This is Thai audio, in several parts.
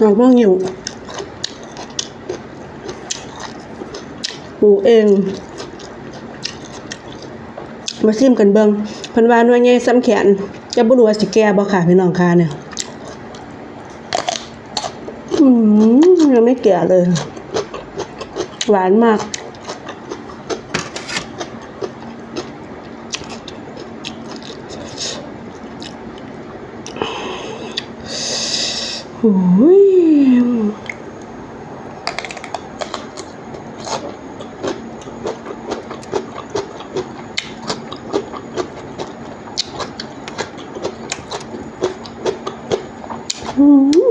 เราเมื่อยู่ปลูกเองมาซิมกันเบิงพันวาหน่วยใหญ่ซ้ำแขนจะบุรัว่สิแก่บ่ค่ะพี่น้องค่ะเนี่ยอืมยังไม่แก่เลย หวานมาก โอ้ย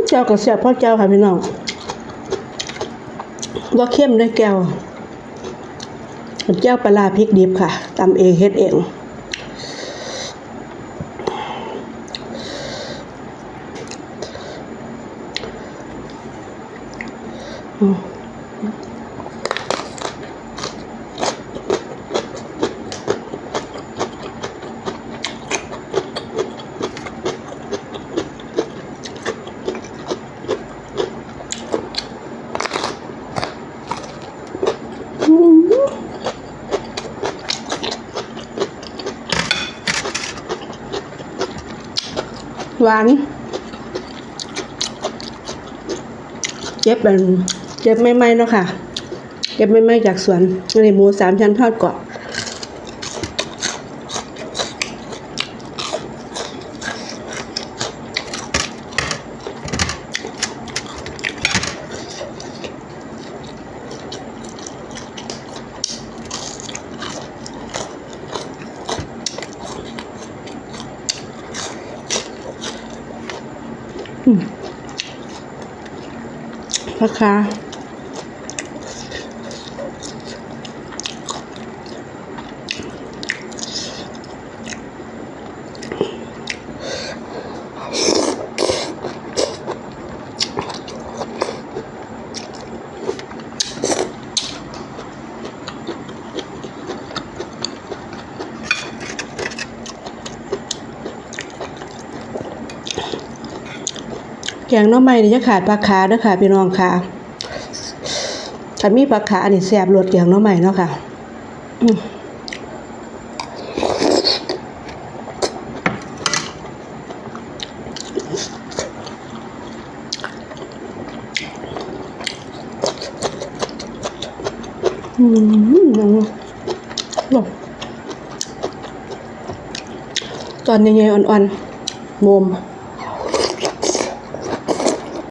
เจ้ากับเสียบพ่อเจ้าค่ะพี่น้องว่าเข้มด้วยแก้วเจ้าปลาร้าพริกดิบค่ะตำเองเฮ็ดเอง หวาน เก็บไม่ไมๆเนาะค่ะ เก็บไม่ไมๆจากสวนอันนี้หมูสามชั้นทอดกรอบนะคะ แกงน้อไม้นี่จะขาดปลาขาเด้อค่ะพี่น้องค่ะถ้ามีปลาขาอันี่แซ่บรสแกงน้อไม้เนาะค่ะอืมอืมโอ้ตอนใหญ่ๆอ่อนๆโมม